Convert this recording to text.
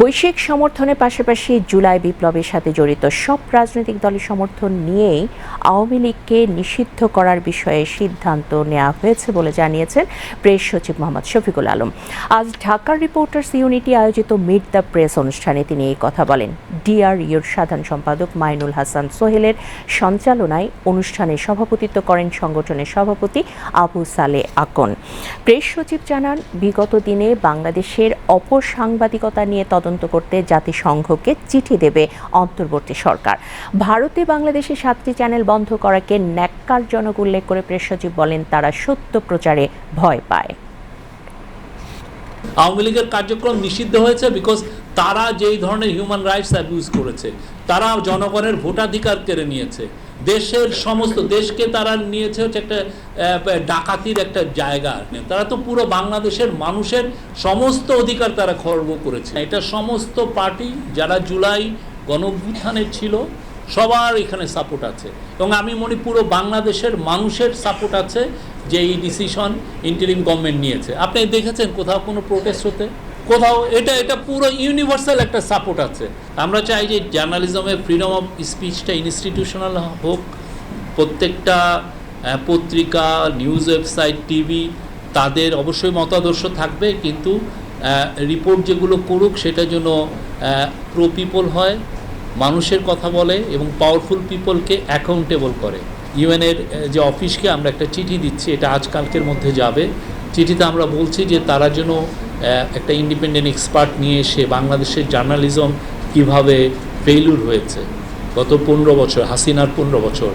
বৈশ্বিক সমর্থনের পাশাপাশি জুলাই বিপ্লবের সাথে জড়িত সব রাজনৈতিক দলের সমর্থন নিয়েই আওয়ামী লীগকে নিষিদ্ধ করার বিষয়ে সিদ্ধান্ত নেওয়া হয়েছে বলে জানিয়েছেন প্রেস সচিব মোহাম্মদ শফিকুল আলম। আজ ঢাকার রিপোর্টার্স ইউনিটি আয়োজিত মিট দ্য প্রেস অনুষ্ঠানে তিনি এই কথা বলেন। ডিআরইউর সাধারণ সম্পাদক মাইনুল হাসান সোহেলের সঞ্চালনায় অনুষ্ঠানে সভাপতিত্ব করেন সংগঠনের সভাপতি আবু সালে আকন। প্রেস সচিব জানান, বিগত দিনে বাংলাদেশের অপসাংবাদিকতা নিয়ে তদন্ত করতে জাতিসংঘকে চিঠি দেবে অন্তর্বর্তী সরকার। ভারতে বাংলাদেশে সাতটি চ্যানেল বন্ধ করাকে ন্যাক্কারজনক উল্লেখ করে প্রেস সচিব বলেন, তারা সত্য প্রচারে ভয় পায়। আওয়ামী লীগের কার্যক্রম নিষিদ্ধ হয়েছে বিকজ তারা যেই ধরনের হিউম্যান রাইটস অ্যাবিউজ করেছে, তারা জনগণের ভোটাধিকার কেড়ে নিয়েছে। দেশের সমস্ত, দেশকে তারা নিয়েছে হচ্ছে একটা ডাকাতির একটা জায়গা তারা তো পুরো বাংলাদেশের মানুষের সমস্ত অধিকার তারা খর্ব করেছে। এটা সমস্ত পার্টি যারা জুলাই গণভ্যুত্থানের ছিল সবার এখানে সাপোর্ট আছে। এবং আমি মনে পুরো বাংলাদেশের মানুষের সাপোর্ট আছে যে এই ডিসিশন ইন্টারিম গভর্নমেন্ট নিয়েছে। আপনি দেখেছেন কোথাও কোনো প্রোটেস্ট হতে? কোথাও? এটা এটা পুরো ইউনিভার্সাল একটা সাপোর্ট আছে। আমরা চাই যে জার্নালিজমের ফ্রিডম অফ স্পিচটা ইনস্টিটিউশনাল হোক। প্রত্যেকটা পত্রিকা নিউজ ওয়েবসাইট টিভি তাদের অবশ্যই মতাদর্শ থাকবে। কিন্তু রিপোর্ট যেগুলো করুক, সেটা যেন প্রো পিপল হয়। মানুষের কথা বলে এবং পাওয়ারফুল পিপলকে অ্যাকাউন্টেবল করে। ইউএনের যে অফিসকে আমরা একটা চিঠি দিচ্ছি, এটা আজকালকের মধ্যে যাবে। চিঠিতে আমরা বলছি যে তারা যেন একটা ইন্ডিপেন্ডেন্ট এক্সপার্ট নিয়ে এসে বাংলাদেশের জার্নালিজম কীভাবে ফেইলুর হয়েছে। গত পনেরো বছর, হাসিনার পনেরো বছর